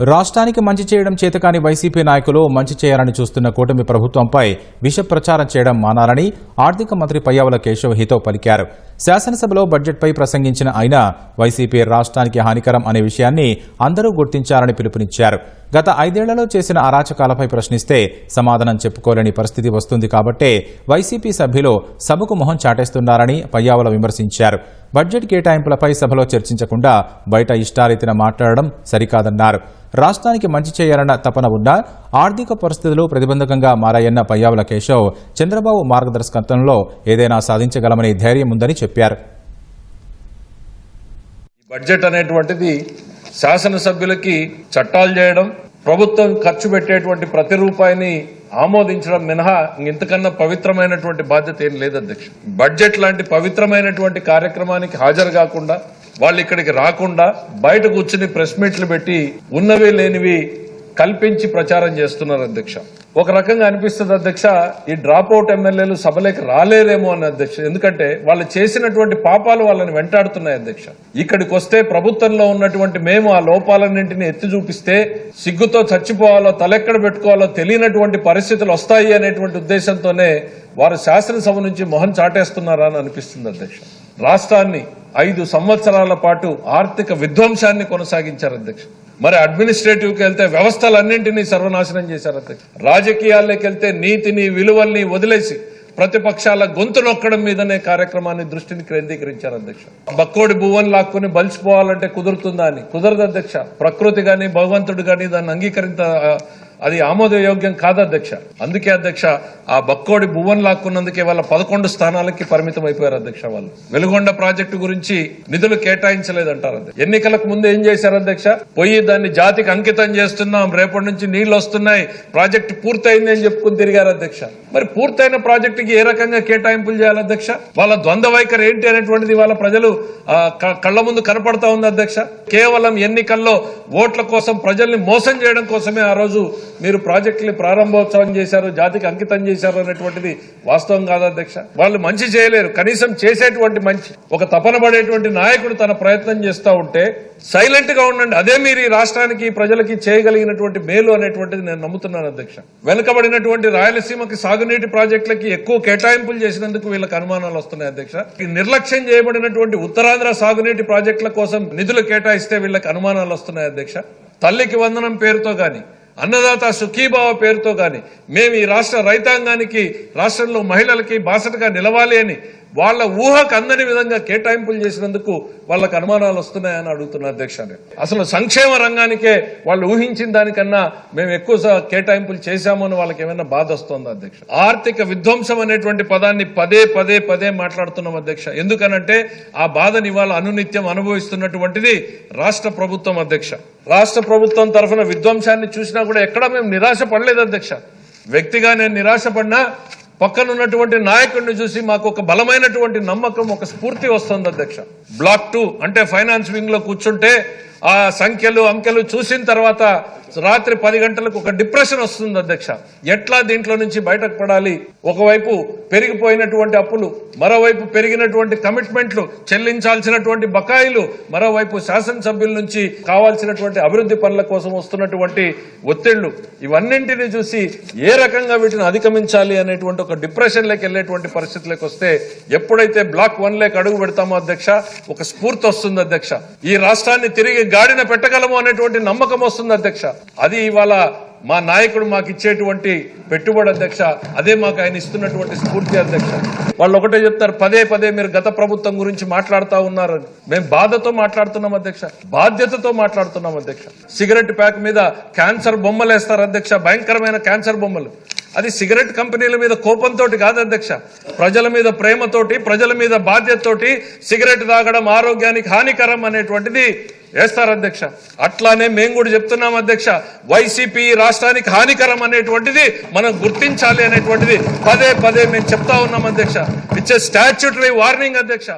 రాష్ట్రానికి మంచి చేయడం చేతకాని వైసీపీ నాయకులు మంచి చేయాలని చూస్తున్న కూటమి ప్రభుత్వంపై విష ప్రచారం చేయడం మానాలని ఆర్థిక మంత్రి పయ్యావుల కేశవ్ హితో పలికారు. శాసనసభలో బడ్జెట్పై ప్రసంగించిన ఆయన వైసీపీ రాష్ట్రానికి హానికరం అనే విషయాన్ని అందరూ గుర్తించాలని పిలుపునిచ్చారు. గత ఐదేళ్ళలో చేసిన అరాచకాలపై ప్రశ్నిస్తే సమాధానం చెప్పుకోలేని పరిస్థితి వస్తుంది కాబట్టే వైసీపీ సభ్యులు సభకు మొహం చాటేస్తున్నారని పయ్యావుల విమర్శించారు. బడ్జెట్ కేటాయింపులపై సభలో చర్చించకుండా బయట ఇష్టారీతిన మాట్లాడడం సరికాదన్నారు. రాష్ట్రానికి మంచి చేయాలన్న తపన ఉన్నా ఆర్థిక పరిస్థితులు ప్రతిబంధకంగా మారాయన్న పయ్యావుల కేశవ్ చంద్రబాబు మార్గదర్శకత్వంలో ఏదైనా సాధించగలమని ధైర్యం ఉందని చెప్పారు. బడ్జెట్ అనేటువంటిది శాసనసభ్యులకి చట్టాలు చేయడం ప్రభుత్వం ఖర్చు పెట్టేటువంటి ప్రతి రూపాయిని ఆమోదించడం మినహా ఇంతకన్నా పవిత్రమైనటువంటి బాధ్యత ఏం లేదు అధ్యక్ష. బడ్జెట్ లాంటి పవిత్రమైనటువంటి కార్యక్రమానికి హాజరు కాకుండా వాళ్ళు ఇక్కడికి రాకుండా బయట కూర్చుని ప్రెస్ మీట్లు పెట్టి ఉన్నవి లేనివి కల్పించి ప్రచారం చేస్తున్నారు అధ్యక్ష. ఒక రకంగా అనిపిస్తుంది అధ్యక్ష ఈ డ్రాప్ అవుట్ ఎమ్మెల్యేలు సభలోకి రాలేరేమో అని అధ్యక్ష. ఎందుకంటే వాళ్ళు చేసినటువంటి పాపాలు వాళ్ళని వెంటాడుతున్నాయి అధ్యక్ష. ఇక్కడికి వస్తే ప్రభుత్వంలో ఉన్నటువంటి మేము ఆ లోపాలన్నింటినీ ఎత్తి చూపిస్తే సిగ్గుతో చచ్చిపోవాలో తలెక్కడ పెట్టుకోవాలో తెలియనటువంటి పరిస్థితులు వస్తాయి అనేటువంటి ఉద్దేశంతోనే వారు శాసనసభ నుంచి మొహం చాటేస్తున్నారా అని అనిపిస్తుంది అధ్యక్ష. రాష్ట్రాన్ని ఐదు సంవత్సరాల పాటు ఆర్థిక విధ్వంసాన్ని కొనసాగించారు అధ్యక్ష. మరి అడ్మినిస్ట్రేటివ్కి వెళ్తే వ్యవస్థలన్నింటినీ సర్వనాశనం చేశారు అధ్యక్ష రాజకీయాల్లోకి వెళ్తే నీతిని విలువల్ని వదిలేసి ప్రతిపక్షాల గొంతు నొక్కడం మీదనే కార్యక్రమాన్ని దృష్టిని కేంద్రీకరించారు అధ్యక్ష. బక్కోడి భువన్ లాక్కుని బలిసిపోవాలంటే కుదురుతుందా అని. కుదరదు అధ్యక్ష. ప్రకృతి గాని భగవంతుడు గాని దాన్ని అంగీకరించ అది ఆమోదయోగ్యం కాదు అధ్యక్ష. అందుకే అధ్యక్ష ఆ బక్కోడి భువన్ లాక్కున్నందుకే వాళ్ళ పదకొండు స్థానాలకి పరిమితం అయిపోయారు అధ్యక్ష వాళ్ళు. వెలుగొండ ప్రాజెక్టు గురించి నిధులు కేటాయించలేదంటారు అధ్యక్ష. ఎన్నికలకు ముందు ఏం చేశారు అధ్యక్ష? పోయి దాన్ని జాతికి అంకితం చేస్తున్నాం రేపటి నుంచి నీళ్ళు వస్తున్నాయి ప్రాజెక్టు పూర్తయింది అని చెప్పుకుని తిరిగారు అధ్యక్ష. మరి పూర్తయిన ప్రాజెక్టుకి ఏ రకంగా కేటాయింపులు చేయాలి అధ్యక్ష? వాళ్ళ ద్వంద్వ వైఖరి ఏంటి అనేటువంటిది వాళ్ళ ప్రజలు కళ్ళ ముందు కనపడతా ఉంది అధ్యక్ష. కేవలం ఎన్నికల్లో ఓట్ల కోసం ప్రజల్ని మోసం చేయడం కోసమే ఆ రోజు మీరు ప్రాజెక్టులు ప్రారంభోత్సవం చేశారు జాతికి అంకితం చేశారు అనేటువంటిది వాస్తవం కాదు అధ్యక్ష. వాళ్ళు మంచి చేయలేరు. కనీసం చేసేటువంటి మంచి ఒక తపన పడేటువంటి నాయకుడు తన ప్రయత్నం చేస్తూ ఉంటే సైలెంట్గా ఉండండి. అదే మీరు ఈ రాష్ట్రానికి ప్రజలకి చేయగలిగినటువంటి మేలు అనేటువంటిది నేను నమ్ముతున్నాను అధ్యక్ష. వెనుకబడినటువంటి రాయలసీమకి సాగునీటి ప్రాజెక్టులకి ఎక్కువ కేటాయింపులు చేసినందుకు వీళ్ళకి అనుమానాలు వస్తున్నాయి అధ్యక్ష. ఈ నిర్లక్ష్యం చేయబడినటువంటి ఉత్తరాంధ్ర సాగునీటి ప్రాజెక్టుల కోసం నిధులు కేటాయిస్తే వీళ్ళకి అనుమానాలు వస్తున్నాయి అధ్యక్ష. తల్లికి వందనం పేరుతో కానీ అన్నదాత సుఖీభావ పేరుతో కానీ మేము ఈ రాష్ట్ర రైతాంగానికి రాష్ట్రంలో మహిళలకి బాసటగా నిలవాలి అని వాళ్ళ ఊహకు అందని విధంగా కేటాయింపులు చేసినందుకు వాళ్ళకు అనుమానాలు వస్తున్నాయని అడుగుతున్నా అధ్యక్ష అసలు సంక్షేమ రంగానికే వాళ్ళు ఊహించిన దానికన్నా మేము ఎక్కువ కేటాయింపులు చేశామని వాళ్ళకి ఏమైనా బాధ వస్తుందా అధ్యక్ష? ఆర్థిక విధ్వంసం అనేటువంటి పదాన్ని పదే పదే పదే మాట్లాడుతున్నాం అధ్యక్ష. ఎందుకనంటే ఆ బాధని ఇవాళ అనునిత్యం అనుభవిస్తున్నటువంటిది రాష్ట్ర ప్రభుత్వం అధ్యక్ష. రాష్ట్ర ప్రభుత్వం తరఫున విధ్వంసాన్ని చూసినా కూడా ఎక్కడా మేము నిరాశ పడలేదు అధ్యక్ష. వ్యక్తిగా నేను నిరాశపడినా పక్కన ఉన్నటువంటి నాయకుడిని చూసి మాకు ఒక బలమైనటువంటి నమ్మకం ఒక స్ఫూర్తి వస్తుంది అధ్యక్ష. బ్లాక్ టూ అంటే ఫైనాన్స్ వింగ్లో కూర్చుంటే ఆ సంఖ్యలు అంకెలు చూసిన తర్వాత రాత్రి పది గంటలకు ఒక డిప్రెషన్ వస్తుంది అధ్యక్ష. ఎట్లా దీంట్లో నుంచి బయటకు పడాలి? ఒకవైపు పెరిగిపోయినటువంటి అప్పులు మరోవైపు పెరిగినటువంటి కమిట్మెంట్లు చెల్లించాల్సినటువంటి బకాయిలు మరోవైపు శాసనసభ్యుల నుంచి కావాల్సినటువంటి అభివృద్ధి పనుల కోసం వస్తున్నటువంటి ఒత్తిళ్ళు ఇవన్నింటినీ చూసి ఏ రకంగా వీటిని అధిగమించాలి అనేటువంటి ఒక డిప్రెషన్ లేకి వెళ్ళేటువంటి పరిస్థితులకు వస్తే ఎప్పుడైతే బ్లాక్ వన్ అడుగు పెడతామో అధ్యక్ష ఒక స్ఫూర్తి వస్తుంది అధ్యక్ష. ఈ రాష్ట్రాన్ని తిరిగి గాడిన పెట్టగలము అనేటువంటి నమ్మకం వస్తుంది అధ్యక్ష. అది ఇవాళ మా నాయకుడు మాకు ఇచ్చేటువంటి పెట్టుబడి అధ్యక్ష. అదే మాకు ఆయన ఇస్తున్నటువంటి స్ఫూర్తి అధ్యక్ష. వాళ్ళు ఒకటే చెప్తారు పదే పదే మీరు గత ప్రభుత్వం గురించి మాట్లాడుతూ ఉన్నారు మేము బాధతో మాట్లాడుతున్నాం అధ్యక్ష. బాధ్యతతో మాట్లాడుతున్నాం అధ్యక్ష. సిగరెట్ ప్యాక్ మీద క్యాన్సర్ బొమ్మలు వేస్తారు అధ్యక్ష. భయంకరమైన క్యాన్సర్ బొమ్మలు. అది సిగరెట్ కంపెనీల మీద కోపంతో కాదు అధ్యక్ష. ప్రజల మీద ప్రేమతోటి ప్రజల మీద బాధ్యతతోటి సిగరెట్ తాగడం ఆరోగ్యానికి హానికరం అనేటువంటిది వేస్తారు అధ్యక్ష. అట్లానే మేము కూడా చెప్తున్నాం అధ్యక్ష వైసీపీ రాష్ట్రానికి హానికరం అనేటువంటిది మనం గుర్తించాలి అనేటువంటిది పదే పదే మేము చెప్తా ఉన్నాం అధ్యక్ష. ఇట్స్ స్టాచ్యుటరీ వార్నింగ్ అధ్యక్ష.